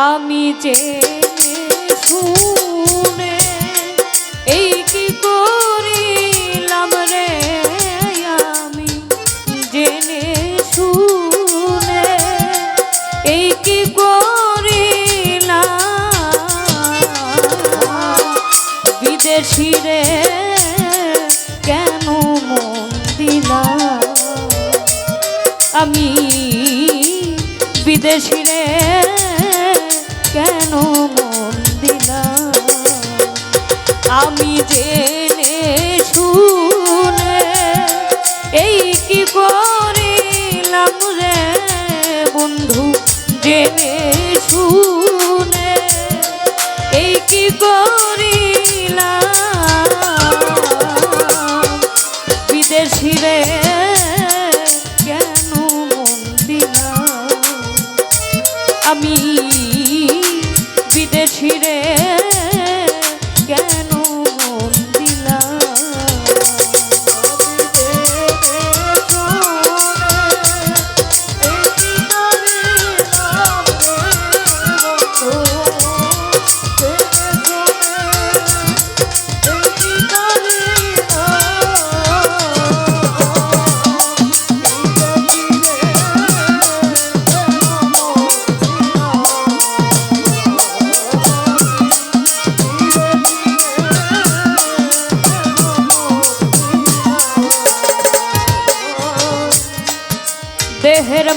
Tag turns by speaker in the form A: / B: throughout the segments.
A: আমি যে শুনে এই কি করিলাম রে আমি? জেনে শুনে এই কি করিলাম? বিদেশি রে কি করিলাম রে বন্ধু? জেনে শুনে। এই কি করিলাম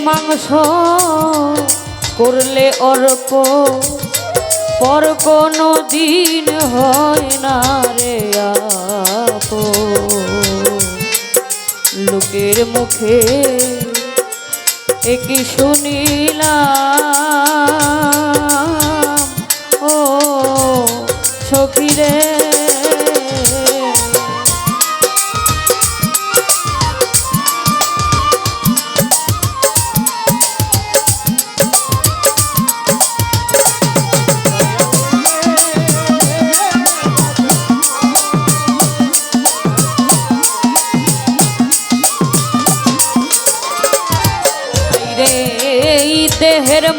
A: মাংস করলে অর্প পর কোনো দিন হয় না রে লোকের মুখে একই শুনিলাম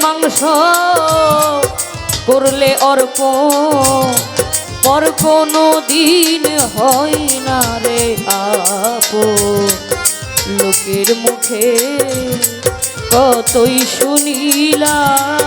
A: মাংস করলে অর্প পর কোনো দিন হয় না রে আপ লোকের মুখে কতই শুনিলাম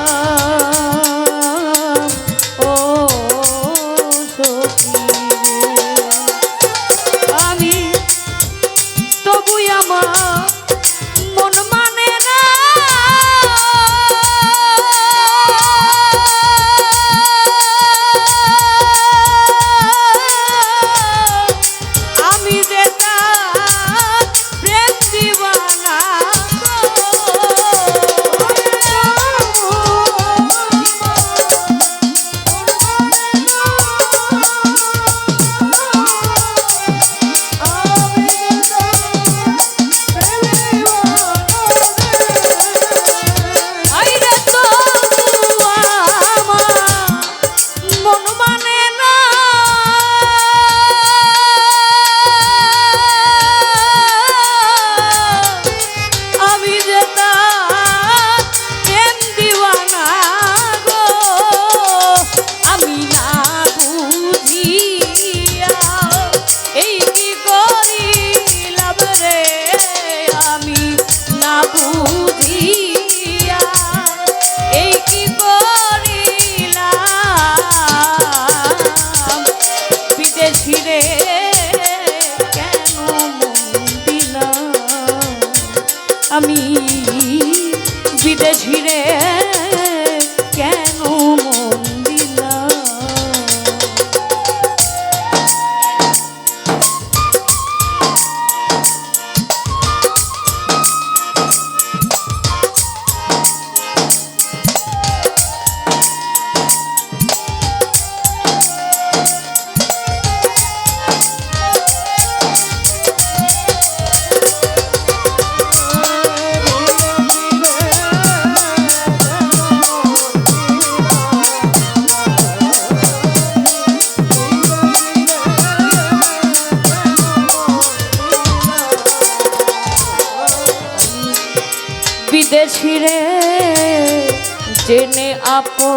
A: জেনে আপো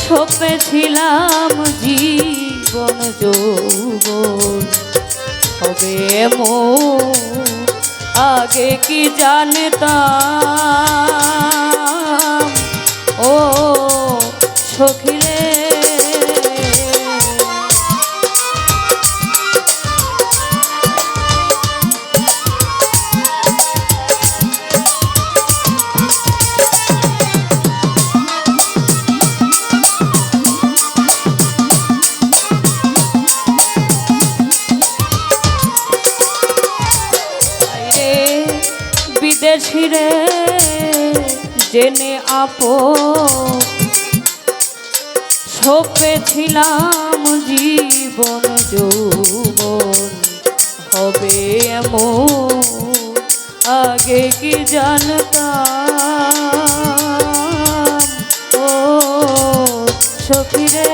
A: সপেছিলাম জীবন যৌবন। হবে মো আগে কি জানতাম? জেনে আপো সপেছিলাম জীবন যৌবন হবে এমন আগে কি জানতাম? ও সখিরে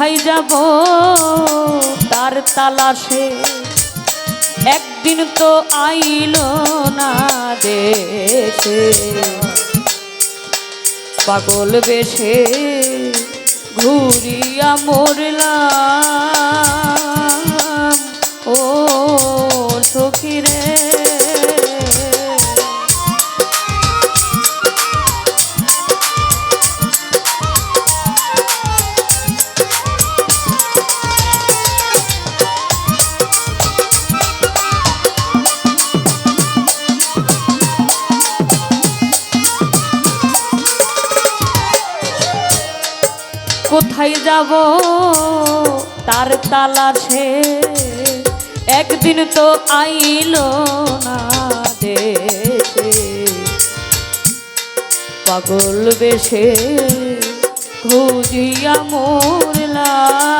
A: কোথায় যাব? তার তালাশে একদিন তো আইল না দেশে। পাগল বেশে ঘুরিয়া মরলাম। ও সখিরে যাব তার তালাশে। একদিন তো আইল না দেশে। পাগল বেশে খুঁজিয়া মরলাম।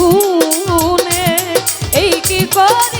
A: শুনে এই কি করিলাম